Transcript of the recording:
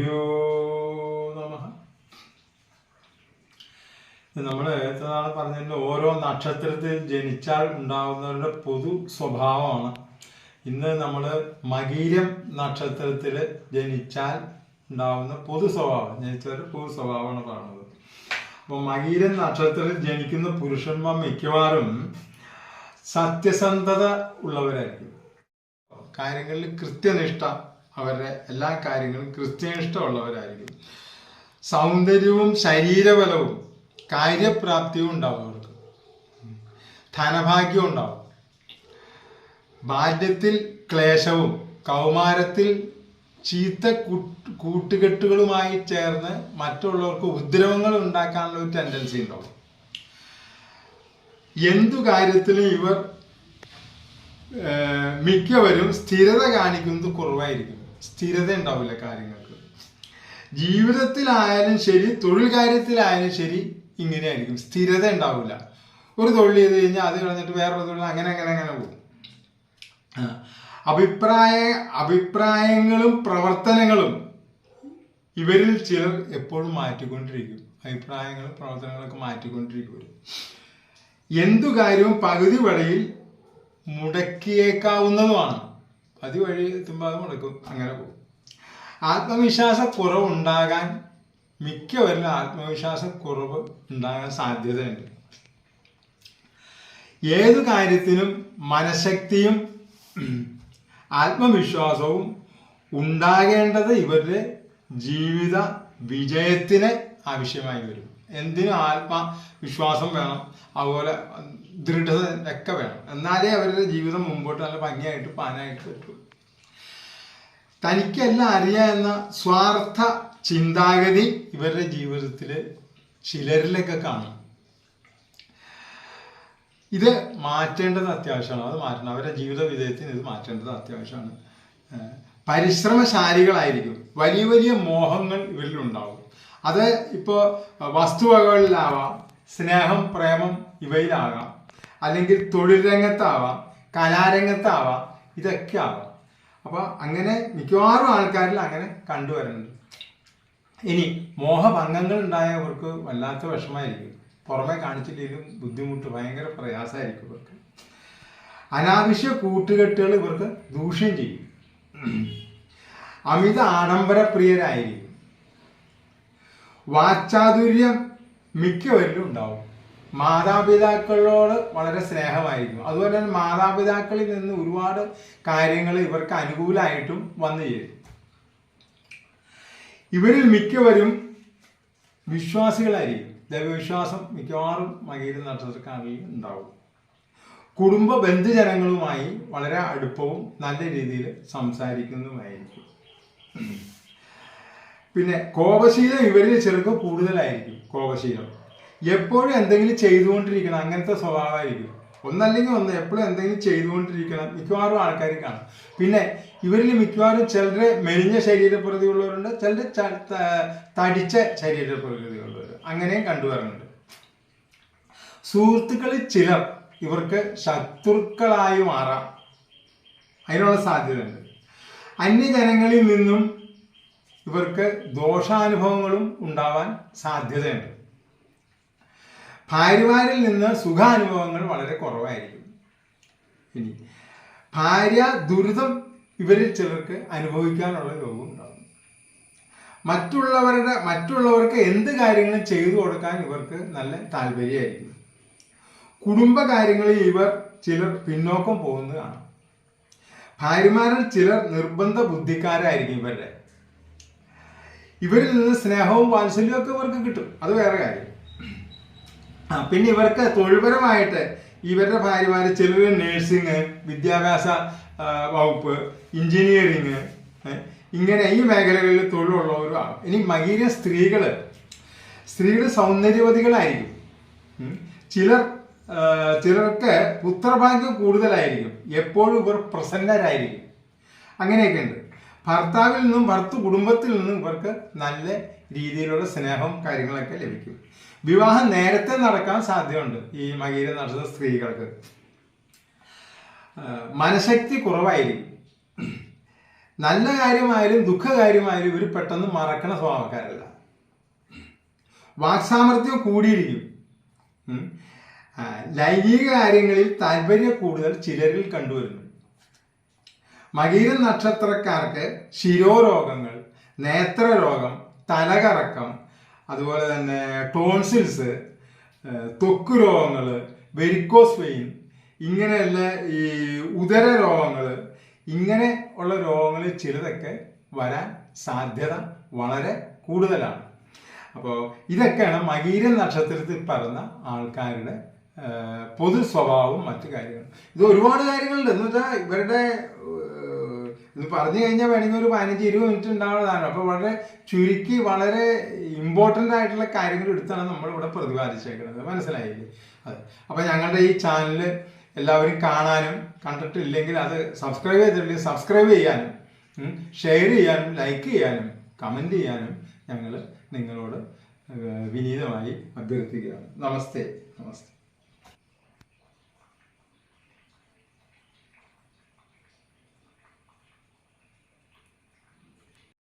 ശ്രീഗുരുഭ്യോ നമ. നമ്മൾ നാളെ പറഞ്ഞല്ലോ ഓരോ നക്ഷത്രത്തിൽ ജനിച്ചാൽ ഉണ്ടാകുന്നവരുടെ പൊതു സ്വഭാവമാണ്. ഇന്ന് നമ്മൾ മകീരം നക്ഷത്രത്തിൽ ജനിച്ചാൽ ഉണ്ടാകുന്ന പൊതു സ്വഭാവം ജനിച്ചവരുടെ പൊതു സ്വഭാവമാണ് പറയുന്നത് അപ്പോൾ മകീരൻ നക്ഷത്രത്തിൽ ജനിക്കുന്ന പുരുഷന്മാർ മിക്കവാറും സത്യസന്ധത ഉള്ളവരായിരിക്കും. കാര്യങ്ങളിൽ കൃത്യനിഷ്ഠ അവരുടെ എല്ലാ കാര്യങ്ങളും കൃത്യനിഷ്ഠ ഉള്ളവരായിരിക്കും സൗന്ദര്യവും ശരീരബലവും കാര്യപ്രാപ്തിയും ഉണ്ടാവും അവർക്ക്. ധനഭാഗ്യവും ഉണ്ടാവും. ബാല്യത്തിൽ ക്ലേശവും കൗമാരത്തിൽ ചീത്ത കൂട്ടുകെട്ടുകളുമായി ചേർന്ന് മറ്റുള്ളവർക്ക് ഉദ്രവങ്ങൾ ഉണ്ടാക്കാനുള്ള ഒരു ടെൻഡൻസി ഉണ്ടാവും. എന്തു കാര്യത്തിലും ഇവർ മിക്കവരും സ്ഥിരത കാണിക്കുന്നത് കുറവായിരിക്കും. സ്ഥിരത ഉണ്ടാവില്ല കാര്യങ്ങൾക്ക്. ജീവിതത്തിലായാലും ശരി തൊഴിൽ കാര്യത്തിലായാലും ശരി ഇങ്ങനെയായിരിക്കും. സ്ഥിരത ഉണ്ടാവില്ല ഒരു തൊഴിൽ ചെയ്ത് കഴിഞ്ഞാൽ അത് കളഞ്ഞിട്ട് വേറൊരു തൊഴിൽ അങ്ങനെ അങ്ങനെ അങ്ങനെ പോകും. അഭിപ്രായ അഭിപ്രായങ്ങളും പ്രവർത്തനങ്ങളും ഇവരിൽ ചിലർ എപ്പോഴും മാറ്റിക്കൊണ്ടിരിക്കും. അഭിപ്രായങ്ങളും പ്രവർത്തനങ്ങളൊക്കെ മാറ്റിക്കൊണ്ടിരിക്കും. എന്തു കാര്യവും പകുതി വഴിയിൽ മുടക്കിയേക്കാവുന്നതുമാണ്. പതി വഴി എത്തുമ്പോൾ അത് മുടക്കും. അങ്ങനെ പോകും. ആത്മവിശ്വാസ കുറവുണ്ടാകാൻ മിക്കവരിലും ആത്മവിശ്വാസ കുറവ് ഉണ്ടാകാൻ സാധ്യതയുണ്ട്. ഏതു കാര്യത്തിനും മനഃശക്തിയും ആത്മവിശ്വാസവും ഉണ്ടാകേണ്ടത് ഇവരുടെ ജീവിത വിജയത്തിന് ആവശ്യമായി വരും. എന്തിനും ആത്മവിശ്വാസം വേണം അതുപോലെ ദൃഢത ഒക്കെ വേണം. എന്നാലേ അവരുടെ ജീവിതം മുമ്പോട്ട് നല്ല ഭംഗിയായിട്ട് പാനായിട്ട് പറ്റുള്ളൂ തനിക്കെല്ലാം അറിയാം എന്ന സ്വാർത്ഥ ചിന്താഗതി ഇവരുടെ ജീവിതത്തിൽ ചിലരിലൊക്കെ കാണും. ഇത് മാറ്റേണ്ടത് അത്യാവശ്യമാണ്. അത് മാറ്റണം. അവരുടെ ജീവിത വിധേയത്തിന് ഇത് മാറ്റേണ്ടത് അത്യാവശ്യമാണ്. പരിശ്രമശാലികളായിരിക്കും. വലിയ വലിയ മോഹങ്ങൾ ഇവരിലുണ്ടാവും. അത് ഇപ്പോൾ വസ്തുവകകളിലാവാം സ്നേഹം പ്രേമം ഇവയിലാകാം. അല്ലെങ്കിൽ തൊഴിൽ രംഗത്താവാം കലാരംഗത്താവാം ഇതൊക്കെ ആവാം അപ്പോൾ അങ്ങനെ മിക്കവാറും ആൾക്കാരിൽ അങ്ങനെ കണ്ടുവരുന്നുണ്ട്. ഇനി മോഹഭംഗങ്ങൾ ഉണ്ടായവർക്ക് വല്ലാത്ത വിഷമായിരിക്കും പുറമെ കാണിച്ചില്ലെങ്കിലും ബുദ്ധിമുട്ട് ഭയങ്കര പ്രയാസമായിരിക്കും ഇവർക്ക്. അനാവശ്യ കൂട്ടുകെട്ടുകൾ ഇവർക്ക് ദൂഷ്യം ചെയ്യും. അമിത ആഡംബരപ്രിയരായിരിക്കും. വാച്ചാതുര്യം മിക്കവരിലും ഉണ്ടാവും. മാതാപിതാക്കളോട് വളരെ സ്നേഹമായിരിക്കും. അതുപോലെ തന്നെ മാതാപിതാക്കളിൽ നിന്ന് ഒരുപാട് കാര്യങ്ങൾ ഇവർക്ക് അനുകൂലമായിട്ടും വന്നു ചേരും. ഇവരിൽ മിക്കവരും വിശ്വാസികളായിരിക്കും. ദൈവവിശ്വാസം മിക്കവാറും മകീര നക്ഷത്രക്കാരിൽ ഉണ്ടാവും. കുടുംബ ബന്ധുജനങ്ങളുമായി വളരെ അടുപ്പവും നല്ല രീതിയിൽ സംസാരിക്കുന്നതുമായിരിക്കും. പിന്നെ കോപശീലം ഇവരിൽ ചിലർക്ക് കൂടുതലായിരിക്കും കോപശീലം. എപ്പോഴും എന്തെങ്കിലും ചെയ്തുകൊണ്ടിരിക്കണം അങ്ങനത്തെ സ്വഭാവമായിരിക്കും. ഒന്നല്ലെങ്കിൽ ഒന്ന് എപ്പോഴും എന്തെങ്കിലും ചെയ്തുകൊണ്ടിരിക്കണം മിക്കവാറും ആൾക്കാർ കാണാം. പിന്നെ ഇവരിൽ മിക്കവാറും ചിലരെ മെലിഞ്ഞ ശരീരപ്രകൃതിയുള്ളവരുണ്ട് ചിലര് തടിച്ച ശരീരപ്രകൃതിയുള്ളവർ അങ്ങനെയും കണ്ടുവരുന്നുണ്ട് സുഹൃത്തുക്കളിൽ ചിലർ ഇവർക്ക് ശത്രുക്കളായി മാറാം. അതിനുള്ള സാധ്യതയുണ്ട്. അന്യജനങ്ങളിൽ നിന്നും ഇവർക്ക് ദോഷാനുഭവങ്ങളും ഉണ്ടാവാൻ സാധ്യതയുണ്ട്. ഭാര്യമാരിൽ നിന്ന് സുഖാനുഭവങ്ങൾ വളരെ കുറവായിരിക്കും. ഇനി ഭാര്യ ദുരിതം ഇവരിൽ ചിലർക്ക് അനുഭവിക്കാനുള്ള യോഗം ഉണ്ടാകും മറ്റുള്ളവരുടെ മറ്റുള്ളവർക്ക് എന്ത് കാര്യങ്ങളും ചെയ്തു കൊടുക്കാൻ ഇവർക്ക് നല്ല താല്പര്യമായിരിക്കും. കുടുംബകാര്യങ്ങളിൽ ഇവർ ചിലർ പിന്നോക്കം പോകുന്നതാണ്. ഭാര്യമാരിൽ ചിലർ നിർബന്ധ ബുദ്ധിക്കാരായിരിക്കും ഇവരുടെ. ഇവരിൽ നിന്ന് സ്നേഹവും വാത്സല്യവും ഒക്കെ ഇവർക്ക് കിട്ടും. അത് വേറെ കാര്യം. പിന്നെ ഇവർക്ക് തൊഴിൽപരമായിട്ട് ഇവരുടെ ഭാര്യമാര് ചിലർ നേഴ്സിങ് വിദ്യാഭ്യാസ വകുപ്പ് എഞ്ചിനീയറിങ് ഇങ്ങനെ ഈ മേഖലകളിൽ തൊഴിലുള്ളവരുമാണ് ഇനി മഹീര സ്ത്രീകൾ. സ്ത്രീകൾ സൗന്ദര്യവതികളായിരിക്കും. ചിലർ ചിലർക്ക് പുത്രഭാഗ്യം കൂടുതലായിരിക്കും. എപ്പോഴും ഇവർ പ്രസന്നരായിരിക്കും. അങ്ങനെയൊക്കെ ഉണ്ട്. ഭർത്താവിൽ നിന്നും ഭർത്തു കുടുംബത്തിൽ നിന്നും ഇവർക്ക് നല്ല രീതിയിലുള്ള സ്നേഹവും കാര്യങ്ങളൊക്കെ ലഭിക്കും. വിവാഹം നേരത്തെ നടക്കാൻ സാധ്യതയുണ്ട് ഈ മകീര നടത്തുന്ന സ്ത്രീകൾക്ക്. മനഃശക്തി കുറവായിരിക്കും. നല്ല കാര്യമായാലും ദുഃഖകാര്യമായാലും ഇവർ പെട്ടെന്ന് മറക്കണ സ്വഭാവക്കാരല്ല. വാക്സാമർത്ഥ്യം കൂടിയിരിക്കും. ലൈംഗിക കാര്യങ്ങളിൽ താല്പര്യം കൂടുതൽ ചിലരിൽ കണ്ടുവരുന്നു. മകീരൻ നക്ഷത്രക്കാർക്ക് ശിരോരോഗങ്ങൾ നേത്രരോഗം തലകറക്കം അതുപോലെ തന്നെ ടോൺസിൽസ് ത്വക്ക് രോഗങ്ങൾ വെരിക്കോസ് വെയിൻ ഇങ്ങനെയുള്ള ഈ ഉദര രോഗങ്ങൾ ഇങ്ങനെ ഉള്ള രോഗങ്ങളിൽ ചിലതൊക്കെ വരാൻ സാധ്യത വളരെ കൂടുതലാണ്. അപ്പോൾ ഇതൊക്കെയാണ് മകീര നക്ഷത്രത്തിൽ പറഞ്ഞ ആൾക്കാരുടെ പൊതു സ്വഭാവവും മറ്റു കാര്യങ്ങളും. ഇത് ഒരുപാട് കാര്യങ്ങളുണ്ട്. എന്ന് വെച്ചാൽ ഇവരുടെ ഇത് പറഞ്ഞു കഴിഞ്ഞാൽ വേണമെങ്കിൽ ഒരു പതിനഞ്ച് ഇരുപത് മിനിറ്റ് ഉണ്ടാവുന്നതാണ് അപ്പോൾ വളരെ ചുരുക്കി വളരെ ഇമ്പോർട്ടന്റ് ആയിട്ടുള്ള കാര്യങ്ങൾ എടുത്താണ് നമ്മളിവിടെ പ്രതിപാദിച്ചേക്കുന്നത്. മനസ്സിലായില്ലേ? അതെ അപ്പോൾ ഞങ്ങളുടെ ഈ ചാനൽ എല്ലാവരും കാണാനും കണ്ടിട്ടില്ലെങ്കിൽ അത് സബ്സ്ക്രൈബ് ചെയ്തിട്ടില്ലെങ്കിൽ സബ്സ്ക്രൈബ് ചെയ്യാനും ഷെയർ ചെയ്യാനും ലൈക്ക് ചെയ്യാനും കമന്റ് ചെയ്യാനും ഞങ്ങൾ നിങ്ങളോട് വിനീതമായി അഭ്യർത്ഥിക്കുകയാണ്. നമസ്തേ. നമസ്തേ.